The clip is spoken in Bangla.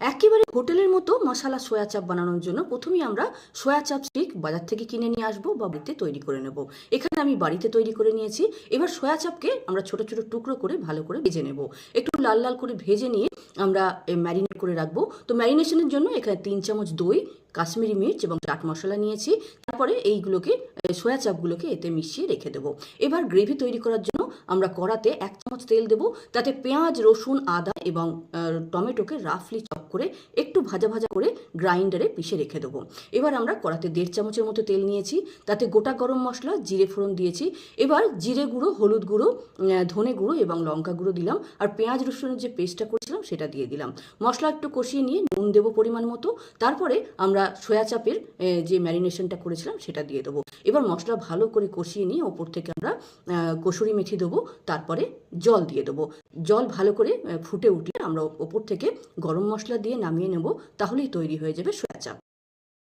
একেবারে হোটেলের মতো মশালা সয়া চাপ বানানোর জন্য প্রথমেই আমরা সয়া চাপ স্টিক বাজার থেকে কিনে নিয়ে আসব বা বাড়িতে তৈরি করে নেব। এখানে আমি বাড়িতে তৈরি করে নিয়েছি। এবার সয়া চাপকে আমরা ছোট ছোট টুকরো করে ভালো করে ভেজে নেব। একটু লাল লাল করে ভেজে নিয়ে আমরা ম্যারিনেট করে রাখব। তো ম্যারিনেশনের জন্য এখানে তিন চামচ দই কাশ্মীরি মির্চ এবং চাট মশলা নিয়েছি। তারপরে এইগুলোকে সয়া চাপগুলোকে এতে মিশিয়ে রেখে দেবো। এবার গ্রেভি তৈরি করার জন্য আমরা কড়াতে এক চামচ তেল দেবো। তাতে পেঁয়াজ, রসুন, আদা এবং টমেটোকে রাফলি চপ করে একটু ভাজা ভাজা করে গ্রাইন্ডারে পিষে রেখে দেবো। এবার আমরা কড়াতে দেড় চামচের মতো তেল নিয়েছি। তাতে গোটা গরম মশলা, জিরে ফোড়ন দিয়েছি। এবার জিরে গুঁড়ো, হলুদ গুঁড়ো ধনে গুঁড়ো এবং লঙ্কা গুঁড়ো দিলাম। আর পেঁয়াজ, রসুনের যে পেস্টটা করেছিলাম সেটা দিয়ে দিলাম। মশলা একটু কষিয়ে নিয়ে নুন দেবো পরিমাণ মতো। তারপরে আমরা সয়া চাপের যে ম্যারিনেশনটা করেছিলাম সেটা দিয়ে দেবো। এবার মশলা ভালো করে কষিয়ে নিয়ে ওপর থেকে আমরা কসুরি মেথি দেবো। তারপরে জল দিয়ে দেবো। জল ভালো করে ফুটে উঠলে আমরা ওপর থেকে গরম মশলা দিয়ে নামিয়ে নেব। তাহলেই তৈরি হয়ে যাবে সয়া চাপ।